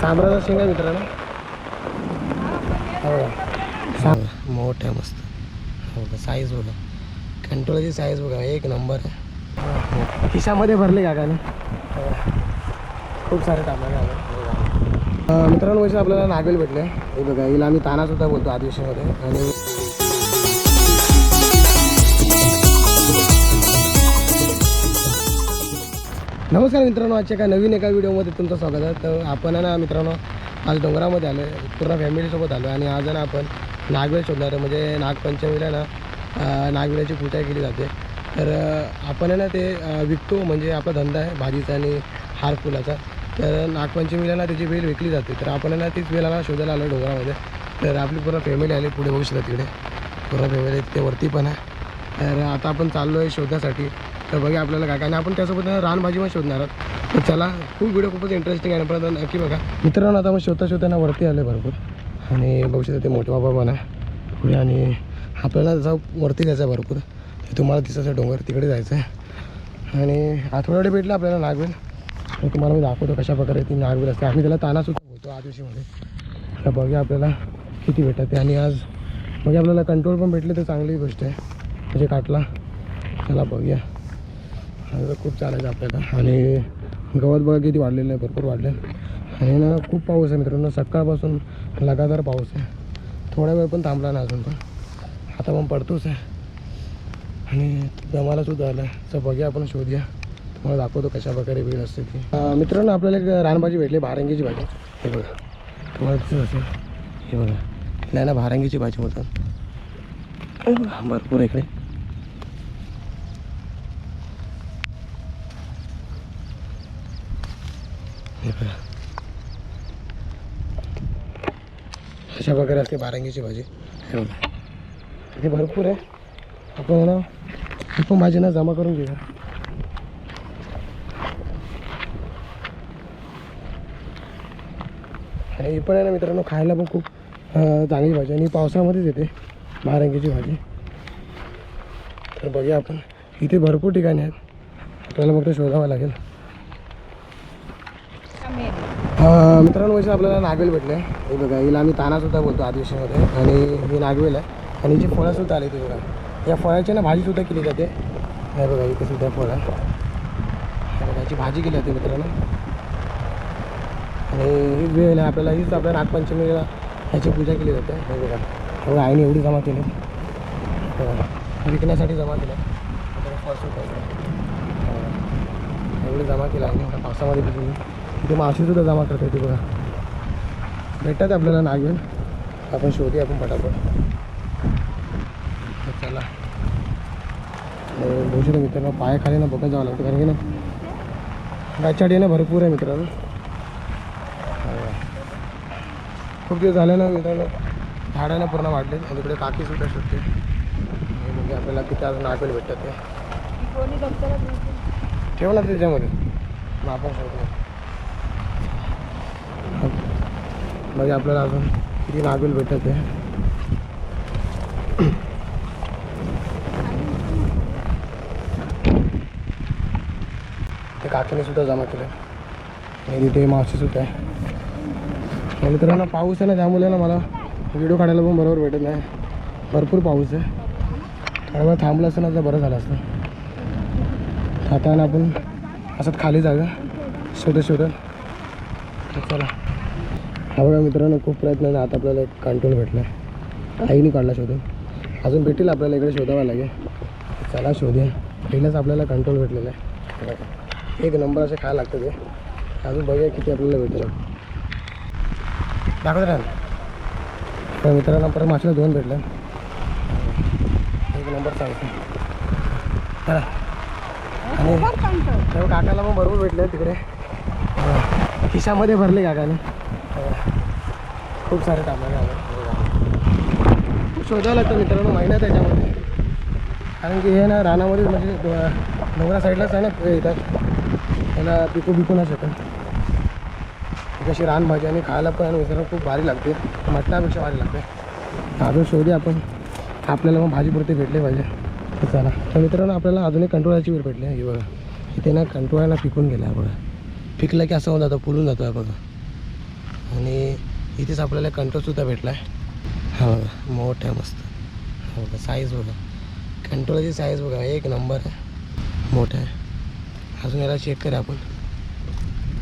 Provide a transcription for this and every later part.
सांबराचा शेंगा मित्रांनो. हो. सांग मोठ आहे मस्त. हो का साईज बघा. कंट्रोलची साईज बघा. एक नंबर आहे. खिशामध्ये भरले काकाने हो. खूप सारे टाकले मित्रांनो वैसे आपल्याला नागेल भेटले. हे बघा हिला आम्ही ताना सुद्धा बोलतो आदिवासीमध्ये. आणि नमस्कार मित्रांनो आजच्या एका नवीन एका व्हिडिओमध्ये तुमचं स्वागत आहे. तर आपण आहे ना मित्रांनो आज डोंगरामध्ये आलो आहे. पूर्ण फॅमिलीसोबत आलो आहे. आणि आज ना आपण नागवेळ शोधणार आहे. म्हणजे नागपंचमीला ना नागवेळाची पूजा केली जाते. तर आपण आहे ना ते विकतो. म्हणजे आपला धंदा आहे भाजीचा आणि हार फुलाचा. तर नागपंचमीला ना त्याची वेल विकली जाते. तर आपण ना तीच वेळेला ना शोधायला आलो डोंगरामध्ये. तर आपली पूर्ण फॅमिली आली पुढे बघू शकता तिकडे. पूर्ण फॅमिली ते वरती पण आहे. तर आता आपण चाललो आहे शोधण्यासाठी तर बघा आपल्याला काय काय. आणि आपण त्यासोबत रानभाजी पण शोधणार आहोत. तर चला खूप व्हिडिओ खूपच इंटरेस्टिंग आहे पण नक्की बघा. मित्रांनो आता मग शोधता शोधताना वरती आलं भरपूर. आणि बघू शकता ते मोठे बाबा पण आहे. पुढे आणि आपल्याला जसं वरती जायचं आहे भरपूर ते तुम्हाला दिसायचं डोंगर तिकडे जायचं आहे. आणि आठवड्याकडे भेटलं आपल्याला नागवेल. तर तुम्हाला मी दाखवतो कशा प्रकारे ती नागवेल असते. आम्ही त्याला तानासुद्धा होतो आदिवासीमध्ये तर बघूया आपल्याला किती भेटत ते. आणि आज म्हणजे आपल्याला कंट्रोल पण भेटले तर चांगली गोष्ट आहे. म्हणजे काटला. चला बघूया. खूप चालायचं आपल्याला. आणि गवत बघा किती वाढलेलं आहे भरपूर वाढलं आणि ना खूप पाऊस आहे मित्रांनो. सकाळपासून लगातार पाऊस आहे. थोडा वेळ पण थांबला ना अजून पण. आता पण पडतोच आहे. आणि दमाला सुद्धा आला तर बघूया आपण शोधूया. तुम्हाला दाखवतो कशा प्रकारे वेळ असते ती. मित्रांनो आपल्याला एक रानभाजी भेटली भारंगीची भाजी. हे बघा. तुम्हाला दिसत असेल हे बघा. नाही ना भारंगीची भाजी म्हणतात. भरपूर इकडे हे बघा अशा प्रकारे असते बारांगीची भाजी। हे इथे भरपूर आहे आपण ना आपण भाजी ना जमा करून घेऊया आणि ही पण आहे ना मित्रांनो खायला पण खूप चांगली भाजी आणि पावसामध्येच येते. बारांगीची भाजी. तर बघूया आपण. इथे भरपूर ठिकाणी आहेत. आपल्याला फक्त शोधावं लागेल. मित्रांनो वैसे आपल्याला नागवेल भेटले हे बघा हिला आम्ही तानासुद्धा बोलतो आदिवासीमध्ये आणि ही नागवेल आहे. आणि जी फळंसुद्धा आली ती बघा. या फळाची ना भाजीसुद्धा केली जाते. हे बघा इथे सुद्धा फळ आहे. बघा याची भाजी केली जाते मित्रांनो. आणि ही वेळ आहे आपल्याला हीच आपल्या नागपंचमीला ह्याची पूजा केली जाते. हे बघा हे बघा आईने एवढी जमा केली. विकण्यासाठी जमा केलं. एवढी जमा केला आईने. पावसामध्ये भिजून तिथे मावशीसुद्धा जमा करता येते बघा. भेटतात आपल्याला नागवेल आपण शोधूया आपण पटापट. चला. बहुशेक मित्रांनो पायाखाली ना बघत जावं लागतं कारण की ना गाचाडी ना भरपूर आहे मित्रांनो. खूप दिवस झाले ना मित्रांनो झाडं ना पूर्ण वाढले आणि तिकडे काकीसुद्धा शोधते म्हणजे आपल्याला किती अजून नागवेल भेटतात ते. ठेव ना त्याच्यामध्ये. मग आपण शोधू म्हणजे आपल्याला अजून किती नागवेल भेटत आहे. ते काकीने सुद्धा जमा केलं आणि तिथे मावशीसुद्धा आहे. आणि ना पाऊस आहे ना त्यामुळे ना मला व्हिडिओ काढायला पण बरोबर भेटत नाही. भरपूर पाऊस आहे. त्यामुळे वेळ थांबलं असतं ना तर बरं झालं असतं. आता ना आपण असंच खाली जागा शोधत शोधत चला. हा बघा मित्रांनो खूप प्रयत्न आहे आता आपल्याला एक कंट्रोल भेटला आहे आईने काढला शोधून. अजून भेटेल आपल्याला इकडे शोधावं लागेल. चला शोधूया. पहिलंच आपल्याला कंट्रोल भेटलेलं आहे. एक नंबर असे खायला लागतं ते अजून बघूया किती आपल्याला भेटेल. दाखवत राहा तर मित्रांनो परत माशाला दोन भेटले. एक नंबर सांगतो चला. आणि काकाला पण बरोबर भेटले तिकडे. खिशामध्ये भरले काकाने. खूप सारे कामाला आले खूप शोधावं लागतं मित्रांनो महिन्यात त्याच्यामध्ये. कारण की हे ना रानामध्ये म्हणजे डोंगरा साईडलाच आहे ना येतात त्याला पिकू बिकू नाही शकत. कशी रानभाजी आणि खायला पण आणि मित्रांनो खूप भारी लागते. मटणापेक्षा भारी लागते. अजून शोधे आपण. आपल्याला मग भाजीपुरते भेटले पाहिजे. चला. तर मित्रांनो आपल्याला अजून एक कंट्रोलाची वेळ भेटली आहे बघा. इथे ना कंटोळ्याला पिकून गेला आहे बघा. पिकलं की असं होऊन जातं फुलून जातो आहे बघा इथेच आपल्याला कंट्रोलसुद्धा भेटला आहे हा बघा मोठा आहे मस्त. हा बघा साईज बघा. कंट्रोलची साईज बघा एक नंबर आहे. मोठा आहे. अजून याला चेक करा आपण.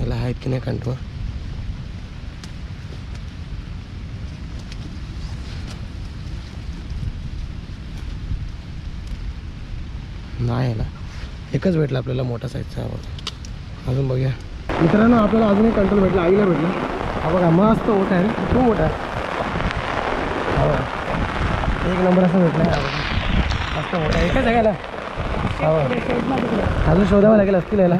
याला आहेत की नाही कंट्रोल नाही याला. एकच भेटला आपल्याला मोठा साईजचा आवाज अजून बघूया. मित्रांनो आपल्याला अजून एक कंट्रोल भेटला. आईला भेटला. हा बघा मस्त मोठा आहे खूप मोठा आहे. एक नंबर असं भेटला आहे. मस्त मोठा आहे. एकच आहे ना अजून शोधावं लागेल असतील याला.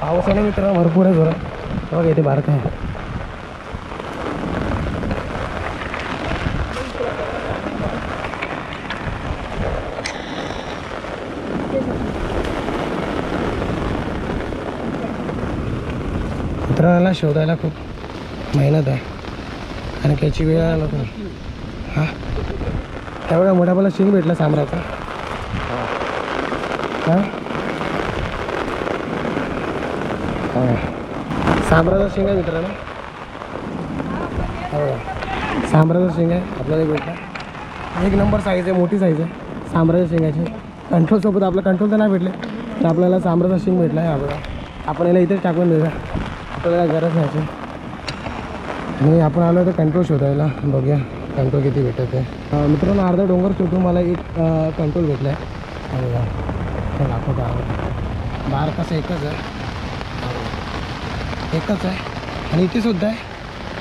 पाऊस आहे ना मित्रांनो? भरपूर आहे जोरात. बघा इथे भारत आहे. मित्रांना शोधायला खूप मेहनत आहे. आणि त्याची वेळ आला नाही हां? त्या मोठा मला शिंग भेटला सामराचा. हां? हां. सांबराचा शिंग आहे मित्रांनो. हो. बघा सांबराचा शिंग आहे. आपल्याला एक भेटला. एक नंबर साईज आहे मोठी साईज आहे. सांबराच्या शिंगाची. कंट्रोलसोबत आपलं कंट्रोल तर नाही भेटले. तर आपल्याला सांबराचा शिंग भेटला आहे आपल्याला आपण याला इथेच टाकून देऊया. आपल्याला गरज नाही. आणि आपण आलो तर कंट्रोल शोधायला. बघूया कंट्रोल किती भेटत आहे. मित्रांनो अर्धा डोंगर शोधून मला एक कंट्रोल भेटला आहे दाखवतो बार कसं एकच आहे. एकच आहे. आणि इथे सुद्धा आहे.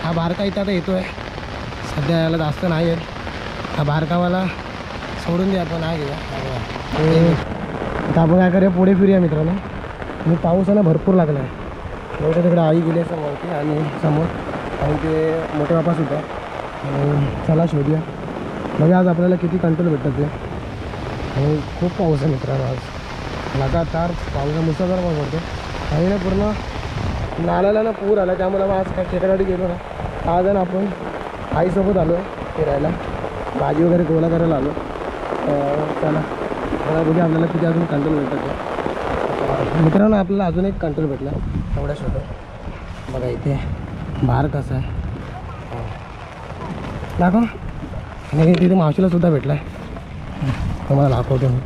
हा बारका इथं आता येतो आहे सध्या याला जास्त नाही आहेत हा बारकावाला सोडून द्या आपण. आहे आता आपण काय करूया? पुढे फिरूया मित्रांनो. आणि पाऊस आहे ना भरपूर लागला आहे एवढं तिकडे आई गेली समोरती आणि समोर. आणि ते मोठे बापासुद्धा आणि चला शोधूया. म्हणजे आज आपल्याला किती कंट्रोल भेटतात ते. आणि खूप पाऊस आहे मित्रांनो आज. लगातार पावसा मुसळधार पाऊस पडतो आणि ना पूर्ण नाल्याला ना पूर आला. त्यामुळे मग आज काय शेतासाठी गेलो ना. आज ना आपण आईसोबत आलो फिरायला. भाजी वगैरे गोळा करायला आलो. चला. मला बघूया आपल्याला किती अजून कंट्रोल भेटतात ते. मित्रांनो आपल्याला अजून एक कंट्रोल भेटला. एवढा शोधो. बघा इथे बार कसा आहे. हो. दाखव. आणि तिथे मावशीला सुद्धा भेटला आहे तुम्हाला दाखवतो मी.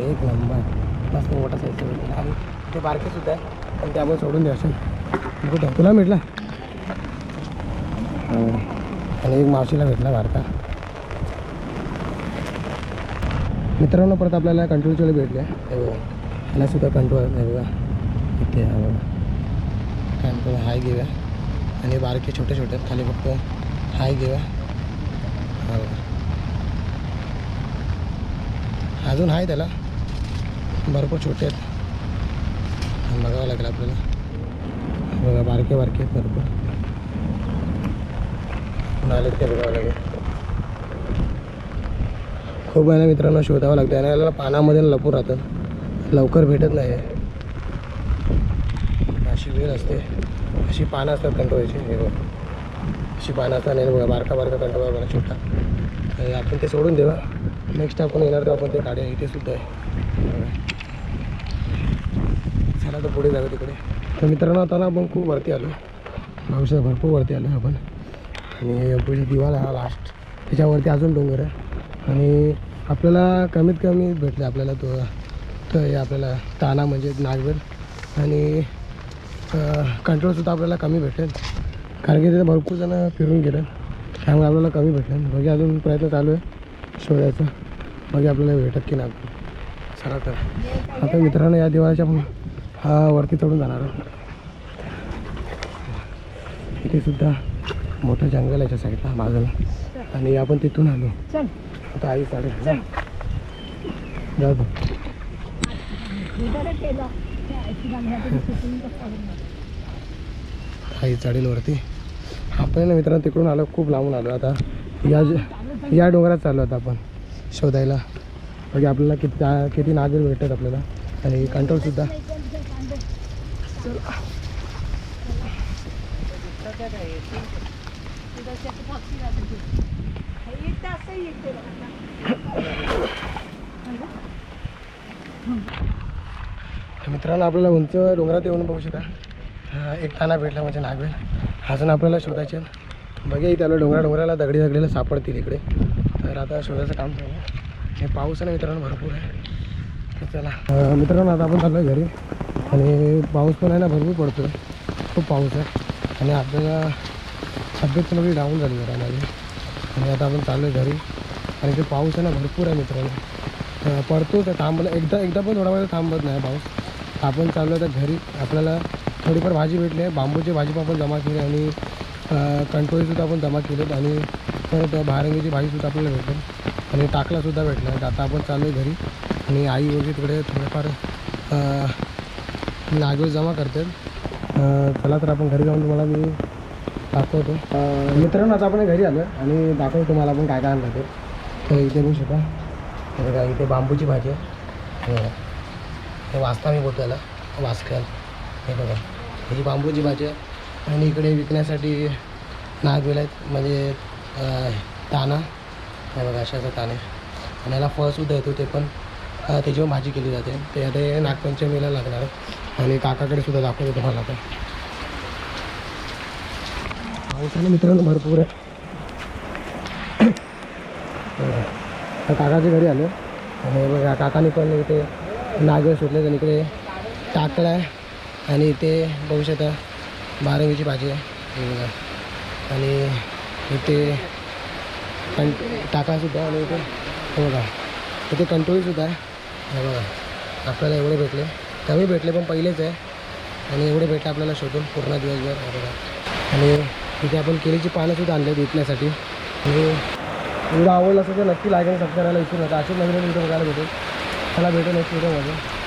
एक नंबर. मस्त मोठा साईज भेटला. आणि ते बारकेसुद्धा आहे. पण त्यामुळे सोडून द्या असेल. तुला भेटला? हो. आणि एक मावशीला भेटला बारका. मित्रांनो परत आपल्याला कंट्रोलचे भेटले हे बघा ह्याला सुद्धा कंट्रोल आहे बघा. इथे हा बघा. कंट्रोल हाय घेऊया. आणि बारके छोटे छोटे आहेत खाली फक्त हाय घेऊया. हा बघा. अजून आहे त्याला. भरपूर छोटे आहेत. बघावं लागेल आपल्याला. बघा बारके बारके आहेत भरपूर. आले आलेत ते बघावं लागेल. खूप आहे मित्रांना मित्रांनो शोधावं लागतं आणि याला पानामध्ये लपून राहतं. लवकर भेटत नाही. आहे अशी वेळ असते. अशी पानं असतात कंट्रोलची. हे अशी पानं असतात नाही बघा बारका बारका कंट्रोल बघा छोटा. आणि आपण ते सोडून देवा नेक्स्ट आपण येणार तर आपण ते काढूया. इथे सुद्धा आहे. चला तर पुढे जाऊ तिकडे. तर मित्रांनो आता ना आपण खूप वरती आलो पावसाळ्यात भरपूर वरती आलो आपण. आणि पुढे दिवाला हा लास्ट त्याच्यावरती अजून डोंगर आहे. आणि आपल्याला कमीत कमी भेटले आपल्याला तो तर हे आपल्याला ताना म्हणजे नागवेल. आणि कंट्रोलसुद्धा आपल्याला कमी भेटेल. कारण की तिथे भरपूर जणं फिरून गेलं. त्यामुळे आपल्याला कमी भेटलं. बघी अजून प्रयत्न चालू आहे शोधायचा बघी आपल्याला भेटत की नाही. चला तर. आता मित्रांनो या दिवाळीच्या आपण हा वरती चढून जाणार आहोत. इथे सुद्धा मोठं जंगल आहे साईडला बाजूला. आणि आपण तिथून आलो. आता आई चालेल जा आई चालेल वरती. आपण ना मित्रांनो तिकडून आलो खूप लांबून आलो आता. या या डोंगरात चाललो आता आपण शोधायला. म्हणजे आपल्याला किती किती नागर भेटतात आपल्याला. आणि कंट्रोलसुद्धा मित्रांनो आपल्याला उंच डोंगरात येऊन बघू शकता. एक ताना भेटला म्हणजे नागवेल. अजून आपल्याला शोधायचे बघा इथे आलो डोंगरा डोंगराला दगडी दगडीला सापडतील इकडे. तर आता शोधायचं काम चालू आहे. हे पाऊस आहे ना मित्रांनो भरपूर आहे. चला. मित्रांनो आता आपण चाललो आहे घरी. आणि पाऊस पण आहे ना भरपूर पडतो खूप पाऊस आहे. आणि आपल्याला तब्येत पण डाऊन झाली घरामध्ये माझी आणि आता आपण चाललो आहे घरी. आणि ते पाऊस आहे ना भरपूर आहे मित्रांनो. पडतो तर थांबलं थांबला. एकदा एकदा पण थोडा वेळ थांबत नाही पाऊस. आपण चाललो आहे तर घरी. आपल्याला थोडीफार भाजी भेटली आहे. बांबूची भाजी पण आपण जमा केली आणि अं, आपण जमा केलेत आणि परत भारंगीची भाजीसुद्धा आपल्याला भेटेल आणि टाकलासुद्धा भेटला आहे. आता आपण चाललो आहे घरी. आणि आई वगैरे तिकडे थोडेफार अं, जमा करते. चला तर आपण घरी जाऊन तुम्हाला मी दाखवतो. मित्रांनो आता आपण घरी आलो आणि दाखवतो तुम्हाला आपण काय काय आणलं ते. तर इथे बघू शकता. तर बघा इथे बांबूची भाजी आहे. वाचता मी बोलतो याला वाचकाल हे बघा. ही बांबूची भाजी आहे. आणि इकडे विकण्यासाठी नागवेल आहेत. म्हणजे ताना. हे बघा अशाचा ताने. आणि याला फळसुद्धा येतो ते पण त्याची पण भाजी केली जाते. ते आता नागपंचमीला लागणार आहे. आणि काकाकडे सुद्धा दाखवतो तुम्हाला पण पावसाने मित्रांनो भरपूर आहे. तर काकाच्या घरी आलो. आणि बघा काकाने पण इथे नागवेल सुटले आणि इकडे टाकला आहे. आणि इथे बघू शकता बारावीची भाजी आहे. बघा. आणि इथे कं टाकासुद्धा आणि इथे हे बघा. इथे कंटोळीसुद्धा आहे. हे बघा. आपल्याला एवढे भेटले. कमी भेटले पण पहिलेच आहे. आणि एवढे भेटले आपल्याला शोधून पूर्ण दिवसभर बघा. आणि तिथे आपण केळीची पानंसुद्धा आणले विकण्यासाठी. आणि व्हिडिओ आवडला असेल तर नक्की लाईक आणि सबस्क्राईब करायला विसरू नका. असे नवीन व्हिडिओ बघायला भेटेल. त्याला भेटेल नेक्स्ट व्हिडिओमध्ये